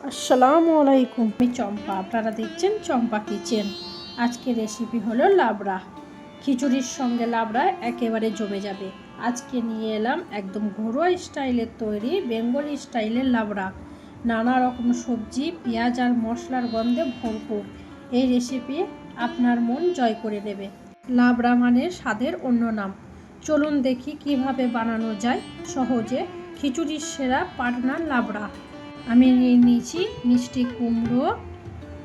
আসসালামু আলাইকুম। আমি চম্পা। আপনারা দেখছেন চম্পা কিচেন। আজকে রেসিপি হলো লাবড়া। খিচুড়ির সঙ্গে লাবড়া একেবারে জমে যাবে। আজকে নিয়ে এলাম একদম ঘরোয়া স্টাইলের তৈরি বেঙ্গলি স্টাইলের লাবড়া। নানা রকম সবজি, পেঁয়াজ আর মশলার গন্ধে ভরপুর। এই রেসিপি আপনার মন জয় করে নেবে। লাবড়া মানে স্বাদের অন্য নাম। চলুন দেখি কীভাবে বানানো যায়। সহজে খিচুড়ির সেরা পাটনা লাবড়া। আমি নিয়ে নিয়েছি মিষ্টি কুমড়ো,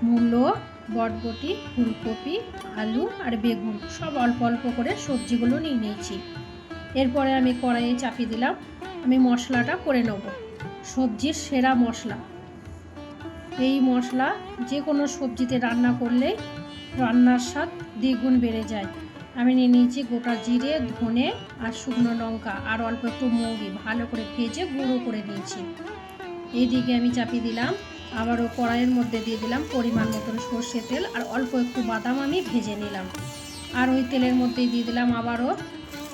মূলো, বটবটি, ফুলকপি, আলু আর বেগুন। সব অল্প অল্প করে সবজিগুলো নিয়ে নিয়েছি। এরপরে আমি কড়াইয়ে চাপিয়ে দিলাম। আমি মশলাটা করে নেব। সবজির সেরা মশলা। এই মশলা যে কোনো সবজিতে রান্না করলে রান্নার স্বাদ দ্বিগুণ বেড়ে যায়। আমি নিয়ে নিয়েছি গোটা জিরে, ধনে আর শুকনো লঙ্কা। আর অল্প একটু মৌরি ভালো করে ভেজে গুঁড়ো করে নিয়েছি। এইদিকে আমি চাপিয়ে দিলাম। আবারও কড়াইয়ের মধ্যে দিয়ে দিলাম পরিমাণ মতন সর্ষে তেল আর অল্প একটু বাদাম আমি ভেজে নিলাম। আর ওই তেলের মধ্যেই দিয়ে দিলাম আবারও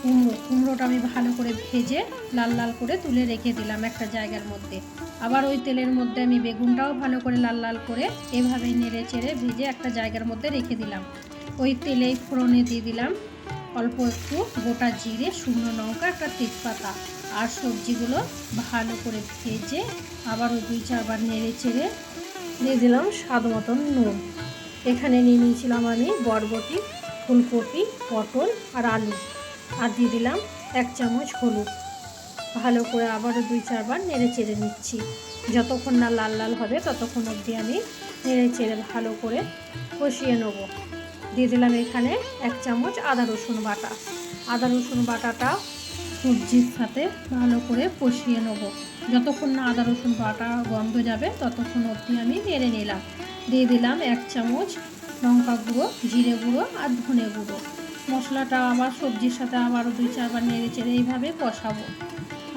কুমড়ো। কুমড়োটা আমি ভালো করে ভেজে লাল লাল করে তুলে রেখে দিলাম একটা জায়গার মধ্যে। আবার ওই তেলের মধ্যে আমি বেগুনটাও ভালো করে লাল লাল করে এভাবে নেড়ে চেড়ে ভেজে একটা জায়গার মধ্যে রেখে দিলাম। ওই তেলেই ফোড়নে দিয়ে দিলাম অল্প একটু গোটা জিরে, শুকনো লঙ্কা, একটা তেজপাতা আর সবজিগুলো ভালো করে ভেজে আবারও দুই চারবার নেড়ে চেড়ে দিয়ে দিলাম স্বাদ মতন নুন। এখানে নিয়ে নিয়েছিলাম আমি বরবটি, ফুলকপি, পটল আর আলু আর দিয়ে দিলাম এক চামচ হলুদ। ভালো করে আবারও দুই চারবার নেড়ে চেড়ে নিচ্ছি। যতক্ষণ না লাল লাল হবে ততক্ষণ অবধি আমি নেড়ে চেড়ে ভালো করে কষিয়ে নেব। দিয়ে দিলাম এখানে এক চামচ আদা রসুন বাটা। আদা রসুন বাটাটা সবজির সাথে ভালো করে কষিয়ে নেব। যতক্ষণ না আদা রসুন বাটা গন্ধ যাবে, ততক্ষণ অবধি আমি নেড়ে নিলাম। দিয়ে দিলাম এক চামচ লঙ্কা গুঁড়ো, জিরে গুঁড়ো আর ধনে গুঁড়ো। মশলাটা আবার সবজির সাথে আবারও দুই চারবার নেড়ে চেড়ে এইভাবে কষাবো।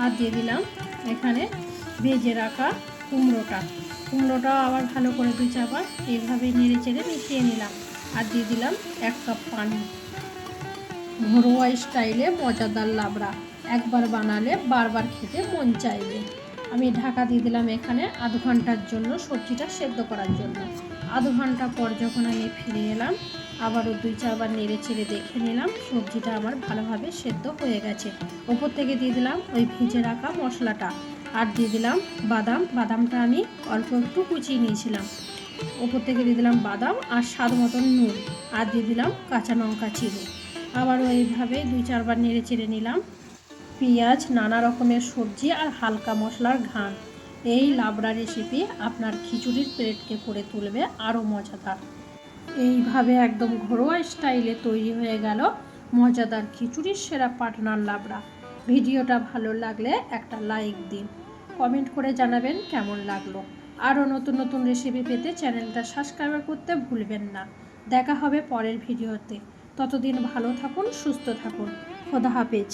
আর দিয়ে দিলাম এখানে ভেজে রাখা কুমড়োটা। কুমড়োটাও আবার ভালো করে দুই চারবার এইভাবে নেড়ে চেড়ে মিশিয়ে নিলাম। আর দিয়ে দিলাম এক কাপ পানি। ঘরোয়া স্টাইলে মজাদার লাবড়া। একবার বানালে বারবার খেতে মন চাইবে। আমি ঢাকা দিয়ে দিলাম এখানে আধ ঘণ্টার জন্য সবজিটা সেদ্ধ করার জন্য। আধ ঘণ্টা পর যখন আমি ফিরে এলাম, আবারও দুই চারবার নেড়ে চেড়ে দেখে নিলাম সবজিটা আমার ভালোভাবে সেদ্ধ হয়ে গেছে। ওপর থেকে দিয়ে দিলাম ওই ভেজে রাখা মশলাটা। আর দিয়ে দিলাম বাদাম। বাদামটা আমি অল্প একটু কুচিয়ে নিয়েছিলাম। ওপর থেকে দিয়ে দিলাম বাদাম আর স্বাদ মতন নুন আর দিয়ে দিলাম কাঁচা লঙ্কা চিড়ে আবারও এইভাবে দুই চারবার নেড়ে চেড়ে নিলাম। পেঁয়াজ, নানা রকমের সবজি আর হালকা মশলার ঘান এই লাবড়া রেসিপি আপনার খিচুড়ির প্লেটকে করে তুলবে আরও মজাদার। এইভাবে একদম ঘরোয়া স্টাইলে তৈরি হয়ে গেল মজাদার খিচুড়ির সেরা পাটনার লাবড়া। ভিডিওটা ভালো লাগলে একটা লাইক দিন। কমেন্ট করে জানাবেন কেমন লাগল। আরও নতুন নতুন রেসিপি পেতে চ্যানেলটা সাবস্ক্রাইব করতে ভুলবেন না। দেখা হবে পরের ভিডিওতে। ততদিন ভালো থাকুন, সুস্থ থাকুন। খোদা হাফেজ।